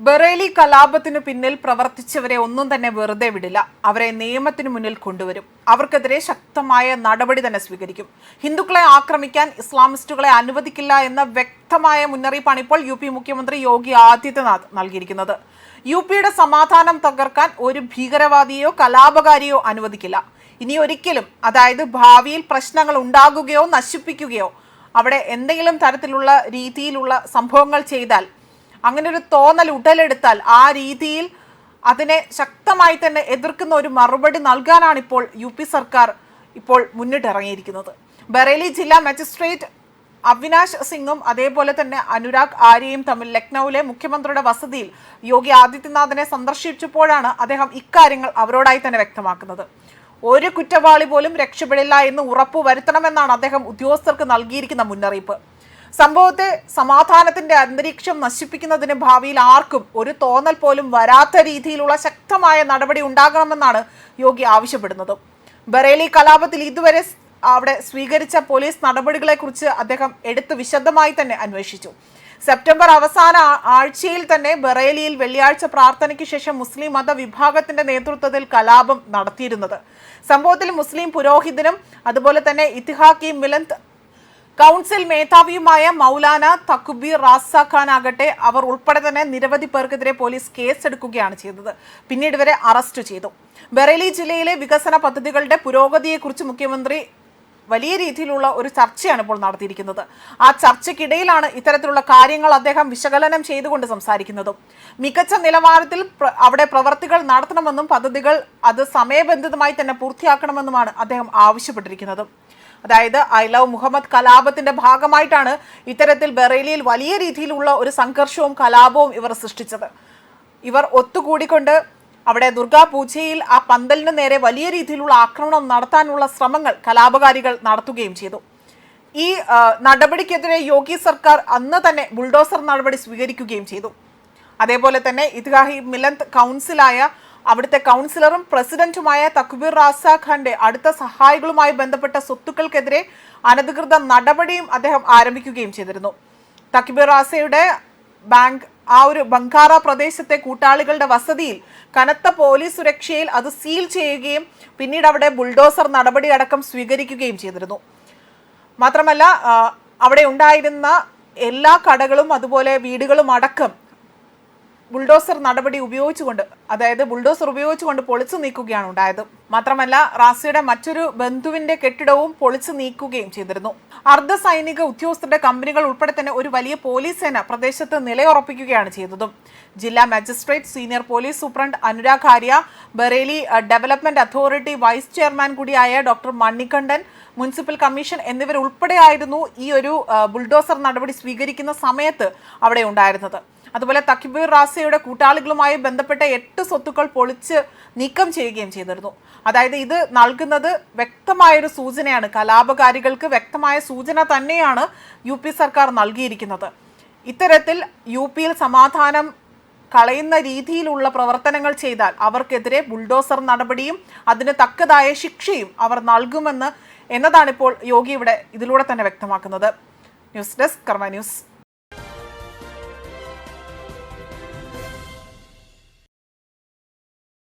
ബറേലി കലാപത്തിനു പിന്നിൽ പ്രവർത്തിച്ചവരെ ഒന്നും തന്നെ വെറുതെ വിടില്ല. അവരെ നിയമത്തിനു മുന്നിൽ കൊണ്ടുവരും. അവർക്കെതിരെ ശക്തമായ നടപടി തന്നെ സ്വീകരിക്കും. ഹിന്ദുക്കളെ ആക്രമിക്കാൻ ഇസ്ലാമിസ്റ്റുകളെ അനുവദിക്കില്ല എന്ന വ്യക്തമായ മുന്നറിയിപ്പാണ് ഇപ്പോൾ യു പി മുഖ്യമന്ത്രി യോഗി ആദിത്യനാഥ് നൽകിയിരിക്കുന്നത്. യു പിയുടെ സമാധാനം തകർക്കാൻ ഒരു ഭീകരവാദിയോ കലാപകാരിയോ അനുവദിക്കില്ല. ഇനി ഒരിക്കലും അതായത് ഭാവിയിൽ പ്രശ്നങ്ങൾ ഉണ്ടാകുകയോ നശിപ്പിക്കുകയോ അവിടെ എന്തെങ്കിലും തരത്തിലുള്ള രീതിയിലുള്ള സംഭവങ്ങൾ ചെയ്താൽ അങ്ങനെ ഒരു തോന്നൽ ഉടലെടുത്താൽ ആ രീതിയിൽ അതിനെ ശക്തമായി തന്നെ എതിർക്കുന്ന ഒരു മറുപടി നൽകാനാണ് ഇപ്പോൾ യു പി സർക്കാർ ഇപ്പോൾ മുന്നിട്ടിറങ്ങിയിരിക്കുന്നത് ബറേലി ജില്ലാ മജിസ്ട്രേറ്റ് അവിനാശ് സിംഗും അതേപോലെ തന്നെ അനുരാഗ് ആര്യയും തമ്മിൽ ലക്നൌവിലെ മുഖ്യമന്ത്രിയുടെ വസതിയിൽ യോഗി ആദിത്യനാഥിനെ സന്ദർശിച്ചപ്പോഴാണ് അദ്ദേഹം ഇക്കാര്യങ്ങൾ അവരോടായി തന്നെ വ്യക്തമാക്കുന്നത്. ഒരു കുറ്റവാളി പോലും രക്ഷപ്പെടില്ല എന്ന് ഉറപ്പു വരുത്തണമെന്നാണ് അദ്ദേഹം ഉദ്യോഗസ്ഥർക്ക് നൽകിയിരിക്കുന്ന മുന്നറിയിപ്പ്. സംഭവത്തെ സമാധാനത്തിന്റെ അന്തരീക്ഷം നശിപ്പിക്കുന്നതിന് ഭാവിയിൽ ആർക്കും ഒരു തോന്നൽ പോലും വരാത്ത രീതിയിലുള്ള ശക്തമായ നടപടി ഉണ്ടാകണമെന്നാണ് യോഗി ആവശ്യപ്പെടുന്നത്. ബറേലി കലാപത്തിൽ ഇതുവരെ അവിടെ സ്വീകരിച്ച പോലീസ് നടപടികളെക്കുറിച്ച് അദ്ദേഹം എടുത്ത് വിശദമായി തന്നെ അന്വേഷിച്ചു. സെപ്റ്റംബർ അവസാന ആഴ്ചയിൽ തന്നെ ബറേലിയിൽ വെള്ളിയാഴ്ച പ്രാർത്ഥനയ്ക്ക് ശേഷം മുസ്ലിം മത വിഭാഗത്തിന്റെ നേതൃത്വത്തിൽ കലാപം നടത്തിയിരുന്നത്. സംഭവത്തിൽ മുസ്ലിം പുരോഹിതനും അതുപോലെ തന്നെ ഇത്തിഹാക്കി മിലന്ത് കൗൺസിൽ മേധാവിയുമായ മൗലാന തക്കുബീർ റാസ ഖാൻ ആകട്ടെ അവർ ഉൾപ്പെടെ തന്നെ നിരവധി പേർക്കെതിരെ പോലീസ് കേസെടുക്കുകയാണ് ചെയ്തത്. പിന്നീട് ഇവരെ അറസ്റ്റ് ചെയ്തു. ബറേലി ജില്ലയിലെ വികസന പദ്ധതികളുടെ പുരോഗതിയെക്കുറിച്ച് മുഖ്യമന്ത്രി വലിയ രീതിയിലുള്ള ഒരു ചർച്ചയാണ് ഇപ്പോൾ നടത്തിയിരിക്കുന്നത്. ആ ചർച്ചയ്ക്കിടയിലാണ് ഇത്തരത്തിലുള്ള കാര്യങ്ങൾ അദ്ദേഹം വിശകലനം ചെയ്തുകൊണ്ട് സംസാരിക്കുന്നതും. മികച്ച നിലവാരത്തിൽ അവിടെ പ്രവർത്തികൾ നടത്തണമെന്നും പദ്ധതികൾ അത് സമയബന്ധിതമായി തന്നെ പൂർത്തിയാക്കണമെന്നുമാണ് അദ്ദേഹം ആവശ്യപ്പെട്ടിരിക്കുന്നത്. അതായത് ഐ ലവ് മുഹമ്മദ് കലാപത്തിന്റെ ഭാഗമായിട്ടാണ് ഇത്തരത്തിൽ ബറേലിയിൽ വലിയ രീതിയിലുള്ള ഒരു സംഘർഷവും കലാപവും ഇവർ സൃഷ്ടിച്ചത്. ഇവർ ഒത്തുകൂടിക്കൊണ്ട് അവിടെ ദുർഗാ പൂജയിൽ ആ പന്തലിന് നേരെ വലിയ രീതിയിലുള്ള ആക്രമണം നടത്താനുള്ള ശ്രമങ്ങൾ കലാപകാരികൾ നടത്തുകയും ചെയ്തു. ഈ നടപടിക്കെതിരെ യോഗി സർക്കാർ അന്ന് തന്നെ ബുൾഡോസർ നടപടി സ്വീകരിക്കുകയും ചെയ്തു. അതേപോലെ തന്നെ ഇത്ഗാഹി മിലന്ത് കൗൺസിലായ അവിടുത്തെ കൗൺസിലറും പ്രസിഡന്റുമായ തക്ബീർ റാസ ഖാന്റെ അടുത്ത സഹായികളുമായി ബന്ധപ്പെട്ട സ്വത്തുക്കൾക്കെതിരെ അനധികൃത നടപടിയും അദ്ദേഹം ആരംഭിക്കുകയും ചെയ്തിരുന്നു. തക്ബീർ റാസയുടെ ബാങ്ക് ആ ഒരു ബംഗാറ പ്രദേശത്തെ കൂട്ടാളികളുടെ വസതിയിൽ കനത്ത പോലീസ് സുരക്ഷയിൽ അത് സീൽ ചെയ്യുകയും പിന്നീട് അവിടെ ബുൾഡോസർ നടപടി അടക്കം സ്വീകരിക്കുകയും ചെയ്തിരുന്നു. മാത്രമല്ല അവിടെ ഉണ്ടായിരുന്ന എല്ലാ കടകളും അതുപോലെ വീടുകളും അടക്കം ബുൾഡോസർ നടപടി ഉപയോഗിച്ചുകൊണ്ട് അതായത് ബുൾഡോസർ ഉപയോഗിച്ചുകൊണ്ട് പൊളിച്ചു നീക്കുകയാണ് ഉണ്ടായത്. മാത്രമല്ല റാസിയുടെ മറ്റൊരു ബന്ധുവിന്റെ കെട്ടിടവും പൊളിച്ചു നീക്കുകയും ചെയ്തിരുന്നു. അർദ്ധ സൈനിക ഉദ്യോഗസ്ഥരുടെ കമ്പനികൾ ഉൾപ്പെടെ തന്നെ ഒരു വലിയ പോലീസ് സേന പ്രദേശത്ത് നിലയുറപ്പിക്കുകയാണ് ചെയ്തതും. ജില്ലാ magistrate senior police superintendent Anurag Arya Bareilly development authority vice chairman കൂടിയായ ഡോക്ടർ മണ്ണിക്കണ്ഠൻ മുനിസിപ്പൽ കമ്മീഷൻ എന്നിവരുൾപ്പെടെയായിരുന്നു ഈ ഒരു ബുൾഡോസർ നടപടി സ്വീകരിക്കുന്ന സമയത്ത് അവിടെ ഉണ്ടായിരുന്നത്. അതുപോലെ തക്കിബീർ റാസയുടെ കൂട്ടാളികളുമായി ബന്ധപ്പെട്ട എട്ട് സ്വത്തുക്കൾ പൊളിച്ച് നീക്കം ചെയ്യുകയും ചെയ്തിരുന്നു. അതായത് ഇത് നൽകുന്നത് വ്യക്തമായൊരു സൂചനയാണ്. കലാപകാരികൾക്ക് വ്യക്തമായ സൂചന തന്നെയാണ് യു പി സർക്കാർ നൽകിയിരിക്കുന്നത്. ഇത്തരത്തിൽ യു പിയിൽ സമാധാനം കളയുന്ന രീതിയിലുള്ള പ്രവർത്തനങ്ങൾ ചെയ്താൽ അവർക്കെതിരെ ബുൾഡോസർ നടപടിയും അതിന് തക്കതായ ശിക്ഷയും അവർ നൽകുമെന്ന് എന്നതാണിപ്പോൾ യോഗി ഇവിടെ ഇതിലൂടെ തന്നെ വ്യക്തമാക്കുന്നത്. News desk Karma news.